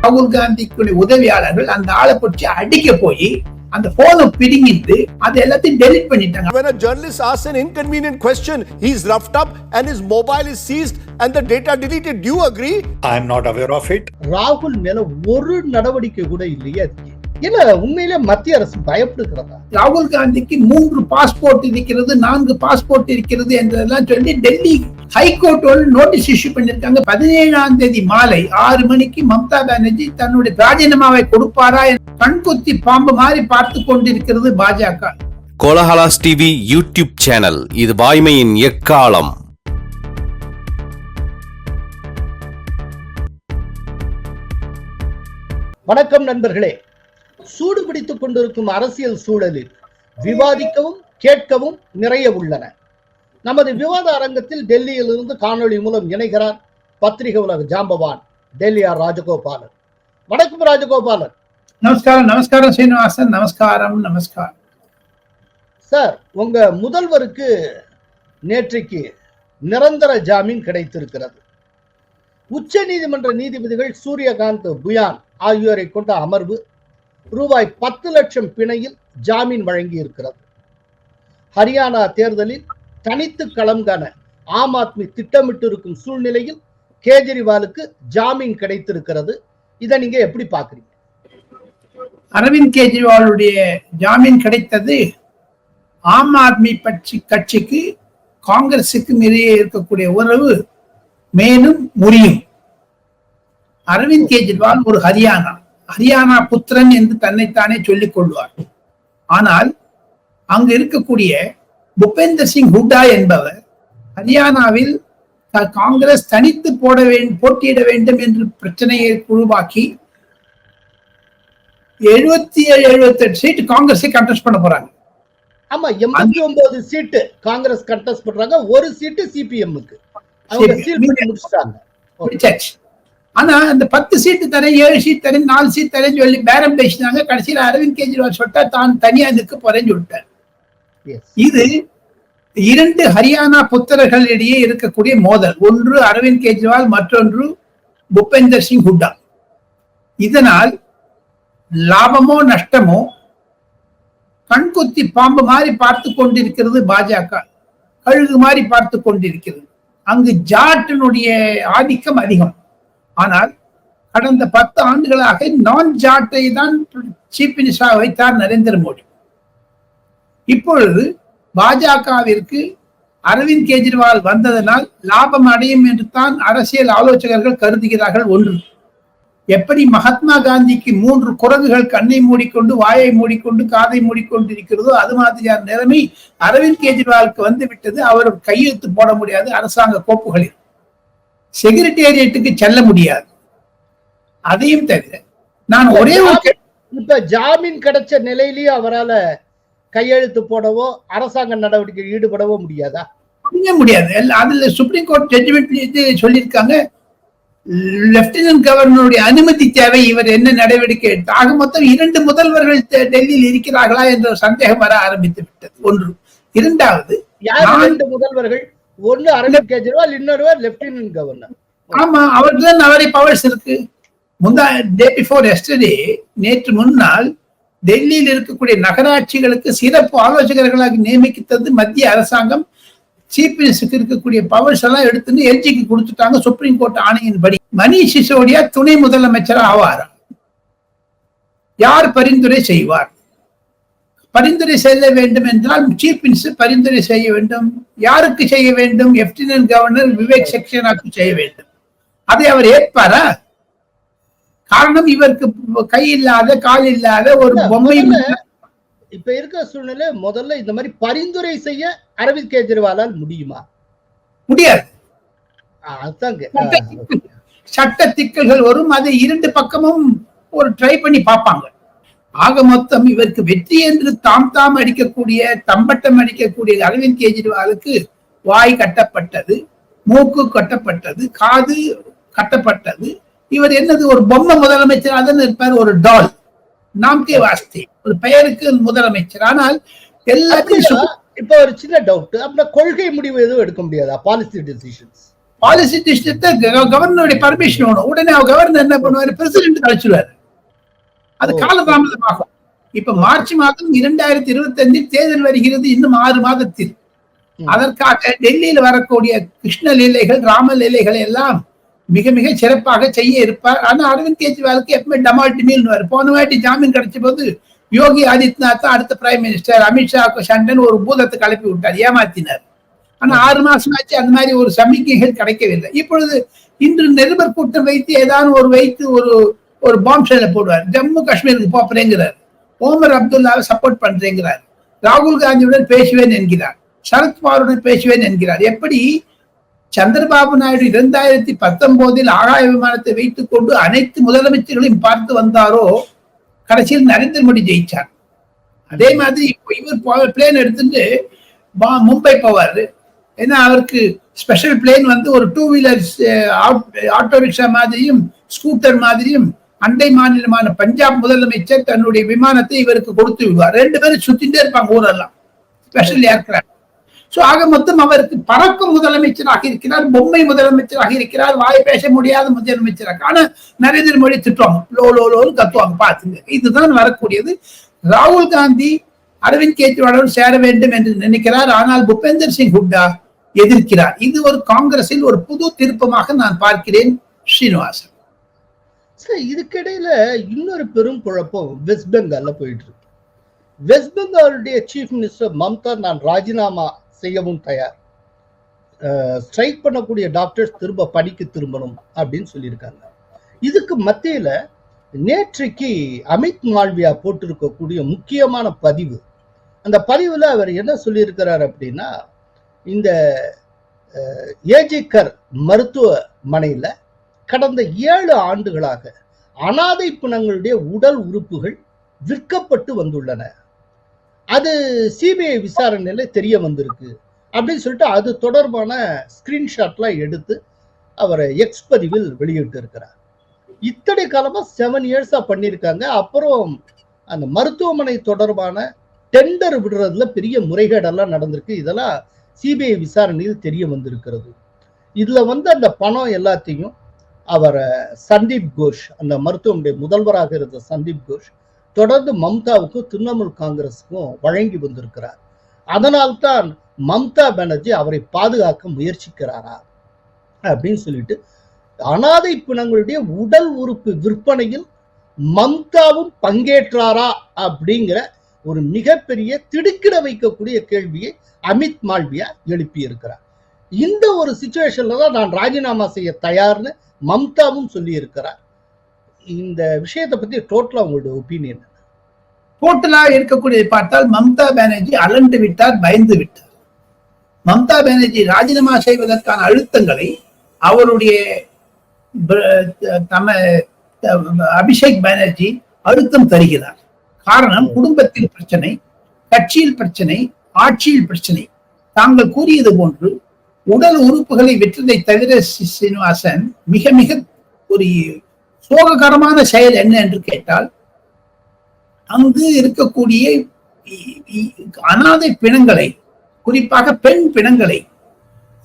ராகுல் காந்திக்குடைய உதவியாளர்கள் அந்த ஆளை பிடிச்சி அடிக்க போய் அந்த போனை பிடுங்கிட்டு அது எல்லாத்தையும் டெலிட் பண்ணிட்டாங்க When a journalist asks an inconvenient question, he's roughed up and his mobile is seized and the data deleted. Do you agree? I am not aware of it. ராகுல் மேல ஒரு நடவடிக்கை கூட இல்லையே அதுக்கு இல்ல உண்மையிலே மத்திய அரசு பயப்படுகிறதா? ராகுல் காந்திக்கு மூன்று பாஸ்போர்ட் இருக்கிறது நான்கு பாஸ்போர்ட் இருக்கிறது என்றதெல்லாம் சொல்லி டெல்லி ஹைகோர்ட் நோட்டீஸ் இஷ்யூ பண்ணிருக்காங்க. பதினேழாம் தேதி மாலை ஆறு மணிக்கு மம்தா பானர்ஜி தன்னுடைய ராஜினாமாவை கொடுப்பாரா கண்குத்தி பாம்பு மாதிரி பார்த்து கொண்டிருக்கிறது பாஜக. கோலஹலாஸ் டிவி யூடியூப் சேனல் இது வாய்மையின் எக்காலம். வணக்கம் நண்பர்களே. சூடு பிடித்துக் கொண்டிருக்கும் அரசியல் சூழலில் விவாதிக்கவும் கேட்கவும் நிறைய உள்ளன. நமது விவாத அரங்கத்தில் டெல்லியிலிருந்து காணொளி மூலம் இணைகிறார் பத்திரிகை உலக ஜாம்பவான் டெல்லி ஆர் ராஜகோபாலன். வணக்கம் ராஜகோபாலன். நமஸ்காரம் நமஸ்காரம் சீனிவாசன். நமஸ்காரம் நமஸ்காரம். சார் உங்க முதல்வருக்கு நேற்றைக்கு நிரந்தர ஜாமீன் கிடைத்திருக்கிறது. உச்ச நீதிமன்ற நீதிபதிகள் சூரியகாந்த் புயான் ஆகியோரை கொண்ட அமர்வு ரூபாய் பத்து லட்சம் பிணையில் ஜாமீன் வழங்கி இருக்கிறது ஹரியானா தேர்தலில் தனித்து களம் காண ஆம் ஆத்மி திட்டமிட்டு இருக்கும் சூழ்நிலையில் கேஜரிவாலுக்கு ஜாமீன் கிடைத்திருக்கிறது. இதை நீங்க எப்படி பாக்குறீங்க அரவிந்த் கெஜ்ரிவாலுடைய ஜாமீன் கிடைத்தது ஆம் ஆத்மி கட்சி கட்சிக்கு காங்கிரசுக்கும் இடையே இருக்கக்கூடிய உறவு மேலும் முறியும். அரவிந்த் கெஜ்ரிவால் ஒரு ஹரியானா. ஹரியானா புத்திரன் என்று தன்னைத்தானே சொல்லிக் கொள்வார். ஆனால் அங்கு இருக்கக்கூடிய புபேந்தர் சிங் ஹுட்டா என்பவர் ஹரியானாவில் காங்கிரஸ் தனித்து போட வேண்டும் போட்டியிட வேண்டும் என்று பிரச்சனையை உருவாக்கி எழுபத்தி ஏழு எழுபத்தி எட்டு சீட் காங்கிரஸை கண்டெஸ்ட் பண்ண போறாங்க. ஆமா எண்பத்தி ஒன்பது சீட்டு காங்கிரஸ் கண்டெஸ்ட் பண்றாங்க. ஒரு சீட்டு சிபிஎம்முக்கு அவங்க சரி. சீல் பண்ணி முடிச்சிட்டாங்க. ஆனா அந்த பத்து சீட்டு தரேன் ஏழு சீட் தரேன் நாலு சீட் தரேன்னு சொல்லி பேரம் பேசினாங்க. கடைசியில் அரவிந்த் கெஜ்ரிவால் சொல்லிட்டா தான் தனியா நிற்க போறேன்னு சொல்லிட்டார். இது இரண்டு ஹரியானா புத்திரர்கள் இடையே இருக்கக்கூடிய மோதல். ஒன்று அரவிந்த் கெஜ்ரிவால் மற்றொன்று புபேந்தர் சிங் ஹுட்டா. இதனால் லாபமோ நஷ்டமோ கண்குத்தி பாம்பு மாதிரி பார்த்து கொண்டிருக்கிறது பாஜக. கழுகு மாதிரி பார்த்து கொண்டிருக்கிறது. அங்கு ஜாட்டினுடைய ஆதிக்கம் அதிகம். ஆனால் கடந்த பத்து ஆண்டுகளாக நான் ஜாட்டை தான் சீஃப் மினிஸ்டராக வைத்தார் நரேந்திர மோடி. இப்பொழுது பாஜகவிற்கு அரவிந்த் கெஜ்ரிவால் வந்ததனால் லாபம் அடையும் என்று தான் அரசியல் ஆலோசகர்கள் கருதுகிறார்கள் ஒன்று. எப்படி மகாத்மா காந்திக்கு மூன்று குரங்குகள் கண்ணை மூடிக்கொண்டு வாயை மூடிக்கொண்டு காதை மூடிக்கொண்டு இருக்கிறதோ அது மாதிரியான நிலைமை அரவிந்த் கெஜ்ரிவாலுக்கு வந்து விட்டது. அவர் கையெழுத்து போட முடியாது. அரசாங்க கோப்புகளில். செக்ரட்டேரியட்டுக்கு செல்ல முடியாது. அதையும் தவிர நான் ஒரே ஒரு இப்ப ஜாமீன் கிடைச்ச நிலையிலயும் அவரால கையெழுத்து போடவோ அரசாங்க நடவடிக்கையில் ஈடுபடவோ முடியாதா? முடிய முடியாது. அதுல சுப்ரீம் கோர்ட் ஜட்ஜ்மெண்ட் இது சொல்லியிருக்காங்க. லெப்டினன்ட் கவர்னருடைய அனுமதி தேவை இவர் என்ன நடவடிக்கை எடுத்து ஆக மொத்தம் இரண்டு முதல்வர்கள் டெல்லியில் இருக்கிறார்களா என்ற சந்தேகம் வர ஆரம்பித்து விட்டது. ஒன்று. இரண்டாவது முதல்வர்கள்? ஒன்னு அரவிந்த் கெஜ்ரிவால் இன்னொருவர் லெப்டினன்ட் கவர்னர் ஆமா அவருக்கு தான் அவரை பவர்ஸ் இருக்கு. முந்தா டே பிஃபோர் எஸ்டர்டே நேற்று முன்னால் டெல்லியில் இருக்கக்கூடிய நகராட்சிகளுக்கு சிறப்பு ஆலோசகர்களாக நியமித்தது மத்திய அரசாங்கம். சீஃப் மினிஸ்டருக்கு இருக்கக்கூடிய பவர்ஸ் எல்லாம் எடுத்துன்னு எல்ஜிக்கு கொடுத்துட்டாங்க சுப்ரீம் கோர்ட் ஆணையின்படி. மணிஷ் சிசோடியா துணை முதலமைச்சர் ஆவாரா? யார் பரிந்துரை செய்வார்? பரிந்துரை செய்ய வேண்டும் என்றால் சீஃப் மினிஸ்டர் பரிந்துரை செய்ய வேண்டும். யாருக்கு செய்ய வேண்டும்? லெப்டினன்ட் கவர்னர் விவேக் சக்சேனாக்கு செய்ய வேண்டும். அதை அவர் ஏற்பாரா? காரணம் இவருக்கு கை இல்லாத கால் இல்லாத ஒரு பொம்மை இப்ப இருக்கிற சூழ்நிலை முதல்ல இந்த மாதிரி பரிந்துரை செய்ய அரவிந்த் கெஜ்ரிவாலால் முடியுமா? முடியாது. சட்ட சிக்கல்கள் வரும். அதை இரண்டு பக்கமும் ஒரு ட்ரை பண்ணி பார்ப்பாங்க. ஆக மொத்தம் இவருக்கு வெற்றி என்று தாம் தாம் அடிக்கக்கூடிய தம்பட்டம் அடிக்கக்கூடிய அரவிந்த் கெஜ்ரிவாலுக்கு வாய் கட்டப்பட்டது மூக்கு கட்டப்பட்டது காது கட்டப்பட்டது. இவர் என்னது? ஒரு பொம்மை முதலமைச்சர் அதன் இருப்பார் ஒரு டால். நாம்கே வாஸ்தே. ஒரு பெயருக்கு முதலமைச்சர். ஆனால் எல்லாத்தையும் இப்ப ஒரு சின்ன டவுட் அப்படின்னா கொள்கை முடிவு எதுவும் எடுக்க முடியாதா? பாலிசி டிசிஷன்ஸ் பாலிசி டிஸ்ட்ரிக்ட கவர்னருடைய பர்மிஷன் வேணும். உடனே கவர்னர் என்ன பண்ணுவாரு? பிரசிடென்ட் கழிச்சிருவாரு அது. காலதாமதமாகும். இப்ப மார்ச் மாதம் இரண்டாயிரத்தி இருபத்தி அஞ்சில் தேர்தல் வருகிறது இன்னும் ஆறு மாதத்தில். அதற்காக டெல்லியில் வரக்கூடிய கிருஷ்ண லீலைகள் ராம லீலைகளை எல்லாம் மிக மிக சிறப்பாக செய்ய இருப்பார். ஆனா அரவிந்த் கெஜ்ரிவாலுக்கு எப்பவுமே டமால் டிமில்னு போன வாட்டி ஜாமீன் கிடைச்ச போது யோகி ஆதித்யநாத் தான் அடுத்த பிரைம் மினிஸ்டர் அமித்ஷாவுக்கு சண்டன் ஒரு பூதத்தை கிளப்பி விட்டார் ஏமாத்தினார். ஆனா ஆறு மாசம் ஆச்சு அந்த மாதிரி ஒரு சமிக்கைகள் கிடைக்கவில்லை. இப்பொழுது இன்று நிருபர் கூட்டம் வைத்து ஏதாவது ஒரு வைத்து ஒரு ஒரு பாம்ப் ஷெல்ல போடுவார். ஜம்மு காஷ்மீருக்கு போறேங்கிறார். ஓமர் அப்துல்லாவை சப்போர்ட் பண்றேங்கிறார். ராகுல் காந்தியுடன் பேசுவேன் என்கிறார். சரத்பவாருடன் பேசுவேன் என்கிறார். எப்படி? சந்திரபாபு நாயுடு இரண்டாயிரத்தி பத்தொன்பதில் ஆகாய விமானத்தை வைத்துக் கொண்டு அனைத்து முதலமைச்சர்களையும் பார்த்து வந்தாரோ? கடைசியில் நரேந்திர மோடி ஜெயிச்சார். அதே மாதிரி இப்போ இவர் பிளேன் எடுத்துட்டு பா- மும்பை போவார். ஏன்னா அவருக்கு ஸ்பெஷல் பிளேன் வந்து ஒரு டூ வீலர் ஆட்டோ ரிக்ஷா மாதிரியும் ஸ்கூட்டர் மாதிரியும் அண்டை மாநிலமான பஞ்சாப் முதலமைச்சர் தன்னுடைய விமானத்தை இவருக்கு கொடுத்து விடுவார். ரெண்டு பேரும் சுத்திட்டே இருப்பாங்க ஊரெல்லாம். ஸ்பெஷல் ஏர்கிராஃப்ட் சோ ஆக மொத்தம் அவருக்கு பறக்கும் முதலமைச்சராக இருக்கிறார் பொம்மை முதலமைச்சராக இருக்கிறார் வாய் பேச முடியாத முதலமைச்சராக. ஆனா நரேந்திர மோடி திட்டுவாங்க. லோ லோ லோன்னு கத்துவாங்க. பாத்துங்க இதுதான் வரக்கூடியது. ராகுல் காந்தி அரவிந்த் கெஜ்ரிவாலுடன் சேர வேண்டும் என்று நினைக்கிறார். ஆனால் புபேந்தர் சிங் ஹுட்டா எதிர்க்கிறார். இது ஒரு காங்கிரஸில் ஒரு புது திருப்பமாக நான் பார்க்கிறேன். ஸ்ரீனிவாசன். சார் இதுக்கிடையில இன்னொரு பெரும் குழப்பம் வெஸ்ட் பெங்கால்ல போயிட்டு இருக்கு வெஸ்ட் பெங்காலுடைய சீஃப் மினிஸ்டர் மம்தா நான் ராஜினாமா செய்யவும் தயார். ஸ்ட்ரைக் பண்ணக்கூடிய டாக்டர்ஸ் திரும்ப பணிக்கு திரும்பணும் அப்படின்னு சொல்லியிருக்காங்க. இதுக்கு மத்தியில நேற்றைக்கு அமித் மால்வியா போட்டிருக்கக்கூடிய முக்கியமான பதிவு. அந்த பதிவில் அவர் என்ன சொல்லியிருக்கிறார் அப்படின்னா இந்த அஹ், ஏஜிக்கர் மருத்துவமனையில் கடந்த ஏழு ஆண்டுகளாக அனாதை பிணங்களுடைய உடல் உறுப்புகள் விற்கப்பட்டு வந்துள்ளன. அது சிபிஐ விசாரணையில தெரிய வந்திருக்கு. அப்படின்னு சொல்லிட்டு அது தொடர்பான ஸ்கிரீன்ஷாட்லாம் எடுத்து அவர் எக்ஸ் பதிவில் வெளியிட்டு இருக்கிறார் இத்தனை காலமா செவன் இயர்ஸா பண்ணியிருக்காங்க. அப்புறம் அந்த மருத்துவமனை தொடர்பான டெண்டர் விடுறதுல பெரிய முறைகேடெல்லாம் நடந்திருக்கு. இதெல்லாம் சிபிஐ விசாரணையில் தெரிய வந்திருக்கிறது. இதுல வந்து அந்த பணம் எல்லாத்தையும் அவர் சந்தீப் கோஷ் அந்த மருத்துவமனை முதல்வராக இருந்த சந்தீப் கோஷ் தொடர்ந்து மம்தாவுக்கும் திரிணாமுல் காங்கிரஸுக்கும் வழங்கி வந்திருக்கிறார். அதனால்தான் மம்தா பானர்ஜி அவரை பாதுகாக்க முயற்சிக்கிறாரா அப்படின்னு சொல்லிட்டு அனாதை பிணங்களுடைய உடல் உறுப்பு விற்பனையில் மம்தாவும் பங்கேற்றாரா அப்படிங்கிற ஒரு மிகப்பெரிய திடுக்கிட வைக்கக்கூடிய கேள்வியை அமித் மால்வியா எழுப்பியிருக்கிறார். இந்த ஒரு சுச்சுவேஷன்ல தான் நான் ராஜினாமா செய்ய தயார்னு மம்தாவும் சொல்லி இருக்கிறார் இந்த விஷயத்தை பத்தி டோட்டலா உங்களோட ஒப்பீனியன் டோட்டலா இருக்கக்கூடியதை பார்த்தால் மம்தா பானர்ஜி அலண்டு விட்டார் பயந்து விட்டார். மம்தா பானர்ஜி ராஜினாமா செய்வதற்கான அழுத்தங்களை அவருடைய தம அபிஷேக் பானர்ஜி அழுத்தம் தருகிறார். காரணம் குடும்பத்தில் பிரச்சனை கட்சியில் பிரச்சனை ஆட்சியில் பிரச்சனை. தாங்கள் கூறியது போன்று உடல் உறுப்புகளை வெற்றதை தவிர சீனிவாசன் மிக மிக ஒரு சோககரமான செயல் என்ன என்று கேட்டால் அங்கு இருக்கக்கூடிய அனாதை பிணங்களை குறிப்பாக பெண் பிணங்களை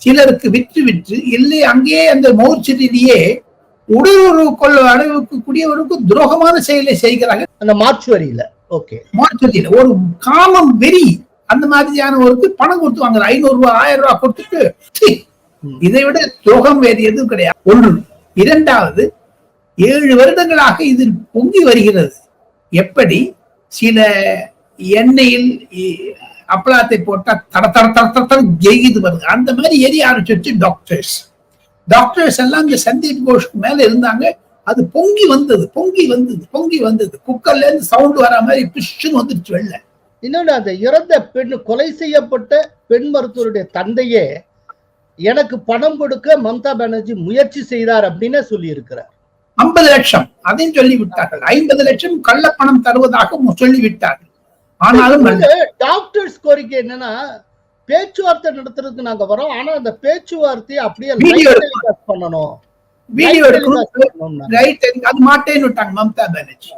சிலருக்கு விற்று விற்று இல்லை அங்கேயே அந்த மோர்ச்சரிலேயே உடல் உறவு கொள்ள அளவுக்கு கூடியவருக்கு துரோகமான செயலை செய்கிறார்கள். அந்த மார்ச்சுவரியில ஓகே. மோர்ச்சரியில ஒரு காமம் வெறி அந்த மாதிரியானவருக்கு பணம் கொடுத்து வாங்குற. ஐநூறு ரூபாய் ஆயிரம் ரூபாய் கொடுத்துட்டு. இதை விட துரோகம் வேறு எதுவும் கிடையாது. ஒன்று. இரண்டாவது ஏழு வருடங்களாக இதில் பொங்கி வருகிறது. எப்படி? சில எண்ணெயில் அப்பளத்தை போட்டா தட தட தட தட எரியுது வருது அந்த மாதிரி எரிய ஆரம்பிச்சிருச்சு டாக்டர்ஸ். டாக்டர்ஸ் எல்லாம் இந்த சந்தீப் கோஷ்க்கு மேல இருந்தாங்க. அது பொங்கி வந்தது பொங்கி வந்தது பொங்கி வந்தது. குக்கர்ல இருந்து சவுண்ட் வர மாதிரி பிஷ்னு வந்துருச்சு வெளில. இன்னொன்று அந்த இறந்த பெண் கொலை செய்யப்பட்ட பெண் மருத்துவருடைய தந்தையே எனக்கு பணம் கொடுக்க மம்தா பானர்ஜி முயற்சி செய்தார் அப்படின்னு சொல்லி இருக்கிறார் ஐம்பது லட்சம். அதையும் சொல்லி விட்டார்கள். ஐம்பது லட்சம் கள்ளப்பணம் தருவதாக மு- சொல்லி விட்டார்கள். ஆனாலும் டாக்டர்ஸ் கோரிக்கை என்னன்னா பேச்சுவார்த்தை நடத்துறதுக்கு நாங்க வரோம். ஆனா அந்த பேச்சுவார்த்தையை அப்படியே பண்ணணும். வீடியோ எடுக்கணும். அது மாட்டேன்னு விட்டாங்க மம்தா பானர்ஜி.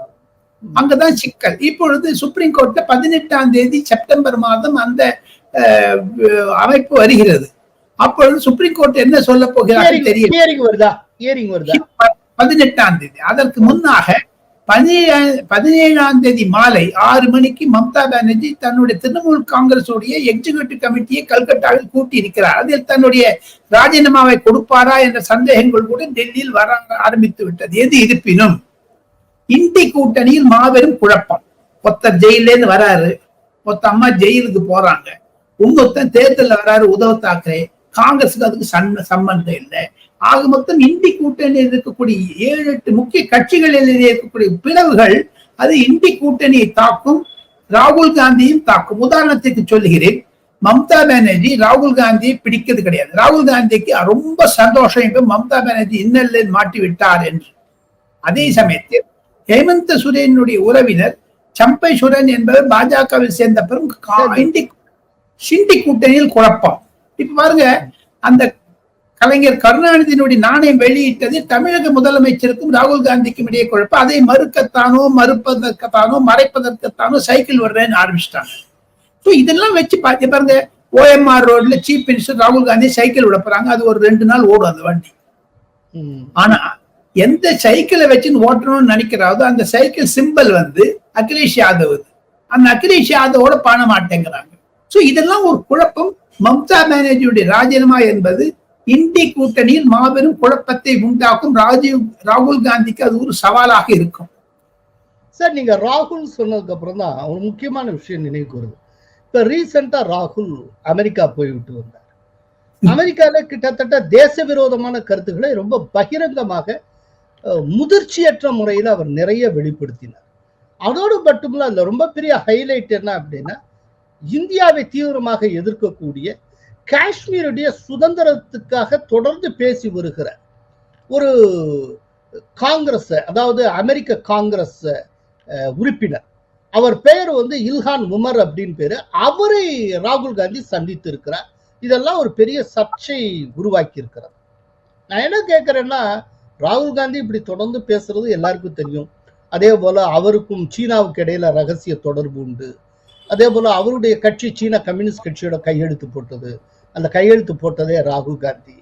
அங்கதான் சிக்கல். இப்பொழுது சுப்ரீம் கோர்ட்ல பதினெட்டாம் தேதி செப்டம்பர் மாதம் அந்த அமைப்பு வருகிறது. அப்பொழுது சுப்ரீம் கோர்ட் என்ன சொல்ல போகிறார்கள் தெரியல. பதினெட்டாம் தேதி. அதற்கு முன்னாக பதினேழாம் தேதி மாலை ஆறு மணிக்கு மம்தா பானர்ஜி தன்னுடைய திரிணாமுல் காங்கிரஸ் உடைய எக்ஸிகியூட்டிவ் கமிட்டியை கல்கட்டாவில் கூட்டி இருக்கிறார் அதில் தன்னுடைய ராஜினாமாவை கொடுப்பாரா என்ற சந்தேகங்கள் கூட டெல்லியில் வர ஆரம்பித்து விட்டது. எது இருப்பினும் இந்தி கூட்டணியில் மாபெரும் குழப்பம். ஒருத்தர் ஜெயில வராரு ஒருத்த அம்மா ஜெயிலுக்கு போறாங்க. இன்னொருத்தன் தேர்தலில் வராரு உதவ தாக்கரே. காங்கிரஸுக்கு அதுக்கு சன் சம்பந்தம் இல்லை. ஆக மொத்தம் இந்தி கூட்டணியில் இருக்கக்கூடிய ஏழு எட்டு முக்கிய கட்சிகளில் இருக்கக்கூடிய பிளவுகள் அது இந்தி கூட்டணியை தாக்கும் ராகுல் காந்தியும் தாக்கும். உதாரணத்துக்கு சொல்லுகிறேன் மம்தா பானர்ஜி ராகுல் காந்தியை பிடிக்கிறது கிடையாது. ராகுல் காந்திக்கு ரொம்ப சந்தோஷம். இப்ப மம்தா பானர்ஜி இன்னல்ல மாட்டி விட்டார் என்று. அதே சமயத்தில் ஹேமந்த சுரேனுடைய உறவினர் சம்பை சுரன் என்பவர் பாஜகவில் சேர்ந்த இந்தி சிண்டி கூட்டணியில் குழப்பம். இப்ப பாருங்க அந்த கலைஞர் கருணாநிதியினுடைய நாணயம் வெளியிட்டது தமிழக முதலமைச்சருக்கும் ராகுல் காந்திக்கும் இடையே குழப்பம். அதை மறுக்கத்தானோ மறுப்பதற்குத்தானோ மறைப்பதற்குத்தானோ சைக்கிள் வர்றேன்னு ஆரம்பிச்சிட்டாங்க. இதெல்லாம் வச்சு பார்த்து பாருங்க ஓஎம்ஆர் ரோட்ல சீஃப் மினிஸ்டர் ராகுல் காந்தி சைக்கிள் விட போறாங்க. அது ஒரு ரெண்டு நாள் ஓடும் அந்த வண்டி. ஆனா எந்த சைக்கிளை வச்சுன்னு ஓட்டணும்னு நினைக்கிறாரோ அந்த சைக்கிள் சிம்பல் வந்து அகிலேஷ் யாதவ். அந்த அகிலேஷ் யாதவோட பண்ண மாட்டேங்கிறாங்க. சோ இதெல்லாம் ஒரு குழப்பம். மம்தா பானர்ஜியுடைய ராஜினாமா என்பது இந்தி கூட்டணியில் மாபெரும் குழப்பத்தை உண்டாக்கும் ராஜீவ் ராகுல் காந்திக்கு அது ஒரு சவாலாக இருக்கும். சார் நீங்க ராகுல் சொன்னதுக்கு அப்புறம் தான் ஒரு முக்கியமான விஷயம் நினைவுக்கு வருது. இப்ப ரீசெண்டா ராகுல் அமெரிக்கா போய்விட்டு வந்தார். அமெரிக்கால கிட்டத்தட்ட தேச விரோதமான கருத்துக்களை ரொம்ப பகிரங்கமாக முதிர்ச்சியற்ற முறையில் அவர் நிறைய வெளிப்படுத்தினார். அதோடு மட்டுமில்ல அந்த ரொம்ப பெரிய ஹைலைட் என்ன அப்படின்னா இந்தியாவை தீவிரமாக எதிர்க்கக்கூடிய காஷ்மீருடைய சுதந்திரத்துக்காக தொடர்ந்து பேசி வருகிற ஒரு காங்கிரஸ் அதாவது அமெரிக்க காங்கிரஸ் அஹ், உறுப்பினர். அவர் பெயர் வந்து இல்ஹான் உமர் அப்படின்னு பேரு. அவரை ராகுல் காந்தி சந்தித்து இருக்கிறார் இதெல்லாம் ஒரு பெரிய சர்ச்சை உருவாக்கி இருக்கிறார் நான் என்ன கேட்கிறேன்னா ராகுல் காந்தி இப்படி தொடர்ந்து பேசுறது எல்லாருக்கும் தெரியும். அதே போல அவருக்கும் சீனாவுக்கு இடையில ரகசிய தொடர்பு உண்டு. அதே போல அவருடைய கட்சி சீன கம்யூனிஸ்ட் கட்சியோட கையெழுத்து போட்டது. அந்த கையெழுத்து போட்டதே ராகுல் காந்தி.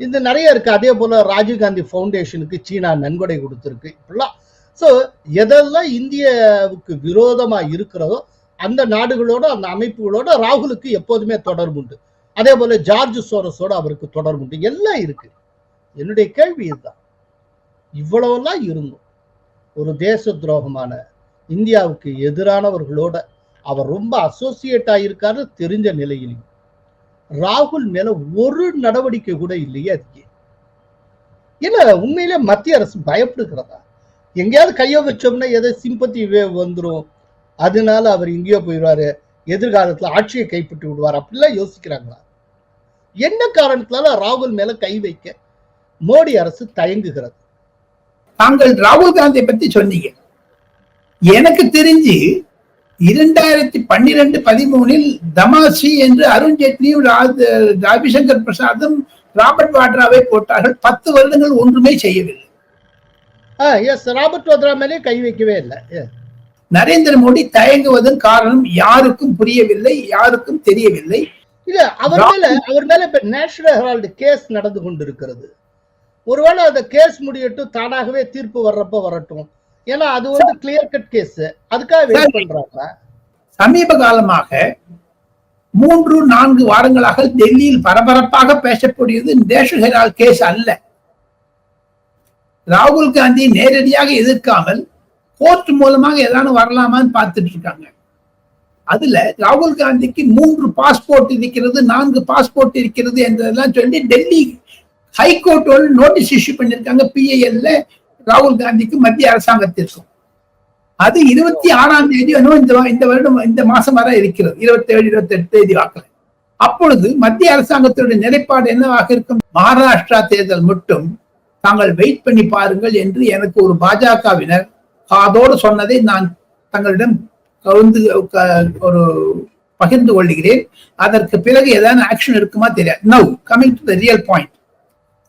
இது நிறைய இருக்கு. அதே போல ராஜீவ் காந்தி ஃபவுண்டேஷனுக்கு சீனா நன்கொடை கொடுத்திருக்கு இப்படிலாம் ஸோ எதெல்லாம் இந்தியாவுக்கு விரோதமா இருக்கிறதோ அந்த நாடுகளோட அந்த அமைப்புகளோட ராகுலுக்கு எப்போதுமே தொடர்பு உண்டு. அதே போல ஜார்ஜ் சோரஸோட அவருக்கு தொடர்பு உண்டு. எல்லாம் இருக்கு. என்னுடைய கேள்வி இதுதான். இவ்வளவெல்லாம் இருந்தும் ஒரு தேச துரோகமான இந்தியாவுக்கு எதிரானவர்களோட அவர் ரொம்ப அசோசியேட் ஆயிருக்காரு தெரிஞ்ச நிலையிலையும் ராகுல் மேல ஒரு நடவடிக்கை கூட இல்லையே அதுக்கு. இல்ல உண்மையிலே மத்திய அரசு பயப்படுகிறதா? எங்கேயாவது கையை வச்சோம்னா எதை சிம்பத்தி வேவ் வந்துரும். அதனால அவர் எங்கேயோ போயிடுவாரு. எதிர்காலத்துல ஆட்சியை கைப்பற்றி விடுவார். அப்படிலாம் யோசிக்கிறாங்களா? என்ன காரணத்தினால ராகுல் மேல கை வைக்க மோடி அரசு தயங்குகிறது? தாங்கள் ராகுல் காந்தியை பத்தி சொன்னீங்க. எனக்கு தெரிஞ்சு இரண்டாயிரத்தி பன்னிரெண்டு பதிமூணில் தமாசி என்று அருண் ஜேட்லியும் ரவிசங்கர் பிரசாதும் ராபர்ட் வாட்ராவை போட்டார்கள். பத்து வருடங்கள் ஒன்றுமே செய்யவில்லை. எஸ் ராபர்ட் வத்ரா மேலே கை வைக்கவே இல்லை. நரேந்திர மோடி தயங்குவதன் காரணம் யாருக்கும் புரியவில்லை யாருக்கும் தெரியவில்லை. இல்ல அவர் மேல அவர் மேல இப்ப நேஷனல் ஹெரால்டு கேஸ் நடந்து கொண்டிருக்கிறது. ஒருவேளை அந்த கேஸ் முடியட்டும் தானாகவே தீர்ப்பு வர்றப்ப வரட்டும். ஏன்னா அது வந்து கிளியர் கட் கேஸ் அதுக்காக வெயிட் பண்றாங்க. சமீப காலமாக மூன்று நான்கு வாரங்களாக டெல்லியில் பரபரப்பாக பேசக்கூடியது நேஷனல் ஹெரால்ட் கேஸ் அல்ல. ராகுல் காந்தி நேரடியாக எதிர்க்காமல் கோர்ட் மூலமாக ஏதாவது வரலாமான்னு பார்த்துட்டு இருக்காங்க. அதுல ராகுல் காந்திக்கு மூன்று பாஸ்போர்ட் இருக்கிறது நான்கு பாஸ்போர்ட் இருக்கிறது என்றதெல்லாம் சொல்லி டெல்லி ஹைகோர்ட் ஒரு நோட்டீஸ் இஷ்யூ பண்ணியிருக்காங்க பிஐஎல்ல ராகுல் காந்திக்கு மத்திய அரசாங்கத்திற்கும். அது இருபத்தி ஆறாம் தேதி இந்த இந்த வருடம் இந்த மாசம் வர இருக்கிறது. இருபத்தி ஏழு இருபத்தி எட்டு தேதி வாக்கில். அப்பொழுது மத்திய அரசாங்கத்தினுடைய நிலைப்பாடு என்னவாக இருக்கும்? மகாராஷ்டிரா தேர்தல் மட்டும் தாங்கள் வெயிட் பண்ணி பாருங்கள் என்று எனக்கு ஒரு பாஜகவினர் காதோடு சொன்னதை நான் தங்களிடம் கவுந்து க- ஒரு பகிர்ந்து கொள்கிறேன். அதற்கு பிறகு ஏதாவது ஆக்ஷன் இருக்குமா தெரியாது. Now coming to the real point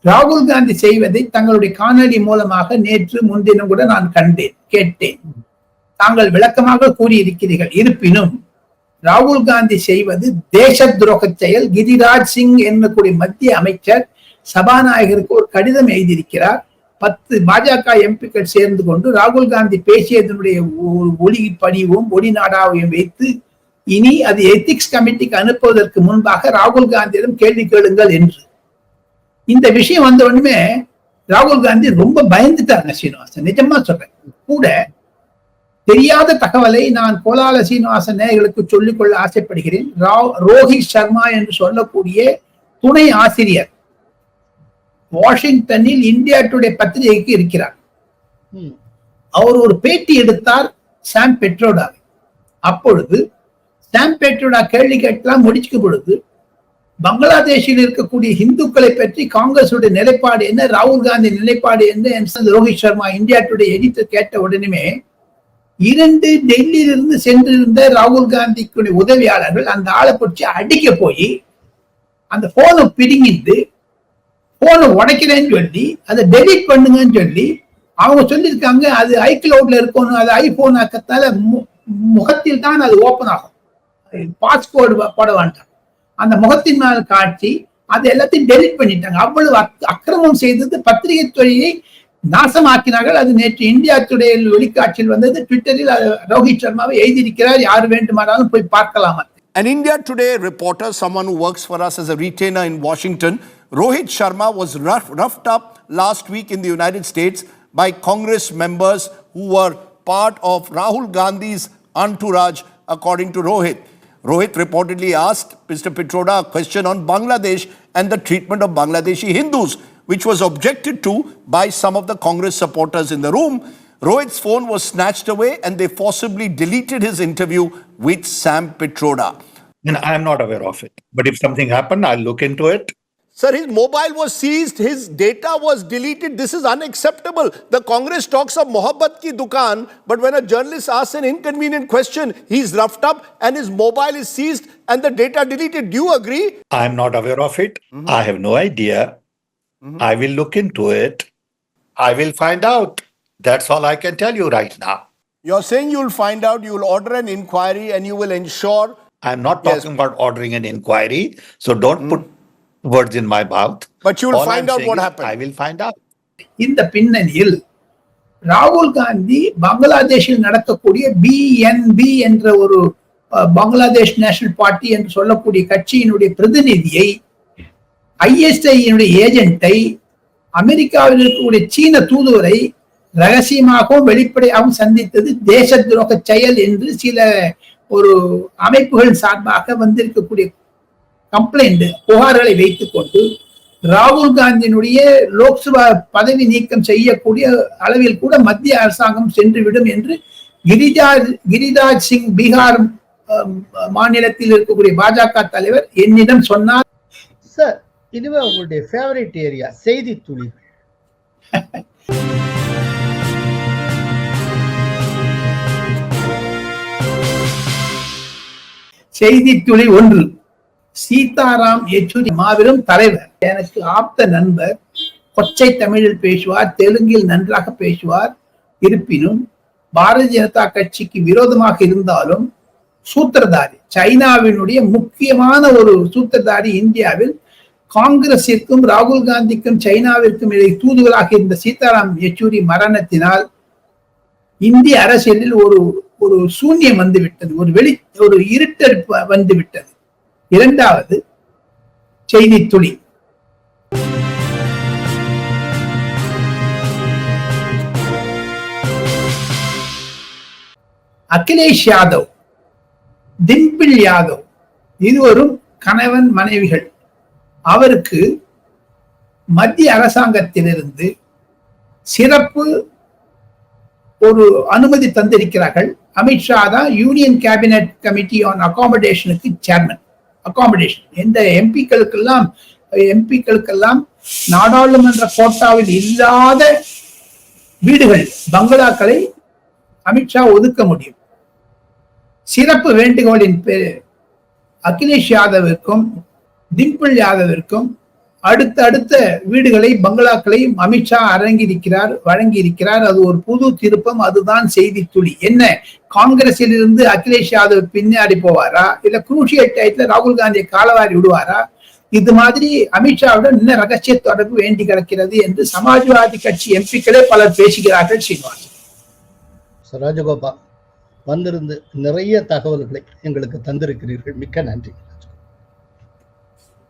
ராகுல் காந்தி செய்வதை தங்களுடைய காணொலி மூலமாக நேற்று முன்தினம் கூட நான் கண்டேன் கேட்டேன். தாங்கள் விளக்கமாக கூறியிருக்கிறீர்கள். இருப்பினும் ராகுல் காந்தி செய்வது தேச துரோக செயல் கிரிராஜ் சிங் என்னக்கூடிய மத்திய அமைச்சர் சபாநாயகருக்கு ஒரு கடிதம் எழுதியிருக்கிறார். பத்து பாஜக எம்பிக்கள் சேர்ந்து கொண்டு ராகுல் காந்தி பேசியதனுடைய ஒ- ஒளி படிவும் ஒளி நாடாவையும் வைத்து இனி அது எத்திக்ஸ் கமிட்டிக்கு அனுப்புவதற்கு முன்பாக ராகுல் காந்தியிடம் கேள்வி கேளுங்கள் என்று. இந்த விஷயம் வந்த உடனே ராகுல் காந்தி ரொம்ப பயந்துட்டாங்க சீனிவாசன். நிஜமா சொல்றேன். கூட தெரியாத தகவலை நான் கோலால சீனிவாசன் நேயர்களுக்கு சொல்லிக்கொள்ள ஆசைப்படுகிறேன். ராவ் ரோஹித் சர்மா என்று சொல்லக்கூடிய துணை ஆசிரியர் வாஷிங்டனில் இந்தியா டுடே பத்திரிகைக்கு இருக்கிறார். அவர் ஒரு பேட்டி எடுத்தார் சாம் பெட்ரோடா அப்பொழுது சாம் பெட்ரோடா கேள்வி கேட்கலாம் முடிச்சுக்க பொழுது பங்களாதேஷில் இருக்கக்கூடிய இந்துக்களை பற்றி காங்கிரசுடைய நிலைப்பாடு என்ன ராகுல் காந்தி நிலைப்பாடு என்ன Rohit Sharma India today editor கேட்ட உடனே இரண்டு டெல்லியிலிருந்து சென்றிருந்த ராகுல் காந்திக்குடைய உதவியாளர்கள் அந்த ஆளை பிடிச்சி அடிக்க போய் அந்த போனை பிடுங்கிட்டு போனை உடைக்கிறேன்னு சொல்லி அதை டெலிட் பண்ணுங்கன்னு சொல்லி அவங்க சொல்லியிருக்காங்க அது ஐக்ளவுட்ல இருக்கணும் அது ஐபோன் ஆக்கத்தால மு- முகத்தில் தான் அது ஓபன் ஆகும். பாஸ்போர்ட் போட வேண்டாம். அந்த முகத்தின் மேல் காட்சி அது எல்லாத்தையும் டெலிட் பண்ணிட்டாங்க அவ்வளவு அக்கிரமம் செய்தது பத்திரிகை துறையை நாசமாக்கினார்கள் அது நேற்று இந்தியா துடையில் வெளிக்காட்சியில் வந்தது ட்விட்டரில் ரோஹித் சர்மாவை எழுதியிருக்கிறார் யார் வேண்டுமானாலும் போய் பார்க்கலாம் An India Today reporter, someone who works for us as a retainer in Washington, Rohit Sharma was rough, roughed up last week in the United States by Congress members who were part of Rahul Gandhi's entourage, according to Rohit. Rohit reportedly asked Mr. Pitroda a question on Bangladesh and the treatment of Bangladeshi Hindus, which was objected to by some of the Congress supporters in the room. Rohit's phone was snatched away and they forcibly deleted his interview with Sam Pitroda. And I'm not aware of it. But if something happened, I'll look into it. Sir, his mobile was seized, his data was deleted. This is unacceptable. The Congress talks of Mohabbat ki dukan, but when a journalist asks an inconvenient question, he's roughed up and his mobile is seized and the data deleted. Do you agree? I'm not aware of it. Mm-hmm. I have no idea. Mm-hmm. I will look into it. I will find out. That's all I can tell you right now. You're saying you'll find out, you'll order an inquiry, and you will ensure. I'm not Yes. talking about ordering an inquiry. So don't mm. put words in my mouth. But you'll All find I'm out what happened. I will find out. இந்த பின்னணியில் ராகுல் காந்தி பங்களாதேஷில் நடக்கக்கூடிய PNB என்ற ஒரு Bangladesh national party என்று சொல்லக்கூடிய கட்சியினுடைய பிரதிநிதியை ஐஎஸ்ஐயினுடைய ஏஜென்ட்டை அமெரிக்காவில் இருக்கக்கூடிய சீன தூதுவரை ரகசியமாகவும் வெளிப்படையாகவும் சந்தித்தது தேச துரோக செயல் என்று சில ஒரு அமைப்புகள் சார்பாக வந்திருக்கக்கூடிய கம்ப்ளைண்ட் புகார்களை வைத்துக் கொண்டு ராகுல் காந்தியினுடைய லோக்சபா பதவி நீக்கம் செய்யக்கூடிய அளவில் கூட மத்திய அரசாங்கம் சென்றுவிடும் என்று கிரிராஜ் கிரிராஜ் சிங் பீகார் மாநிலத்தில் இருக்கக்கூடிய பாஜக தலைவர் என்னிடம் சொன்னார். சார் இனிமே உங்களுடைய ஃபேவரட் ஏரியா செய்தி துளி. செய்தி துளி ஒன்று. சீதாராம் யெச்சூரி மாபெரும் தலைவர். எனக்கு ஆப்த நண்பர் கொச்சை தமிழில் பேசுவார் தெலுங்கில் நன்றாக பேசுவார். இருப்பினும் பாரதிய ஜனதா கட்சிக்கு விரோதமாக இருந்தாலும் சூத்திரதாரி சைனாவினுடைய முக்கியமான ஒரு சூத்திரதாரி இந்தியாவில் காங்கிரசிற்கும் ராகுல் காந்திக்கும் சைனாவிற்கும் இடையே தூதுவராக இருந்த சீதாராம் யெச்சூரி மரணத்தினால் இந்திய அரசியலில் ஒரு ஒரு சூன்யம் வந்துவிட்டது ஒரு வெளி ஒரு இருட்டல் வந்துவிட்டது. வந்து விட்டது இரண்டாவது செய்தி துளி அகிலேஷ் யாதவ் டிம்பிள் யாதவ் இருவரும் கணவன் மனைவிகள். அவருக்கு மத்திய அரசாங்கத்திலிருந்து சிறப்பு ஒரு அனுமதி தந்திருக்கிறார்கள். அமித்ஷா தான் யூனியன் கேபினட் கமிட்டி ஆன் அகாமடேஷனுக்கு சேர்மன். அகாமடேஷன் எந்த எம்பிக்களுக்கெல்லாம் எம்பிக்களுக்கெல்லாம் நாடாளுமன்ற கோட்டாவில் இல்லாத வீடுகள் பங்களாக்களை அமித்ஷா ஒதுக்க முடியும். சிறப்பு வேண்டுகோளின் பேர் அகிலேஷ் யாதவிற்கும் டிம்பிள் யாதவிற்கும் அடுத்த அடுத்த வீடுகளை பங்களாக்களையும் அமித்ஷா அரங்கியிருக்கிறார் வழங்கி இருக்கிறார் அது ஒரு புது திருப்பம். அதுதான் செய்தி துளி. என்ன? காங்கிரஸில் இருந்து அகிலேஷ் யாதவ் பின்னாடி போவாரா? இல்ல குரூஷியல் டயத்துல ராகுல் காந்தியை காலவாரி விடுவாரா? இது மாதிரி அமித்ஷாவுடன் இன்னும் ரகசிய தொடர்பு வேண்டி கிடக்கிறது என்று சமாஜ்வாதி கட்சி எம்பிக்களே பலர் பேசுகிறார்கள் சீனிவாஸ் ராஜகோபால் வந்திருந்து நிறைய தகவல்களை எங்களுக்கு தந்திருக்கிறீர்கள். மிக்க நன்றி.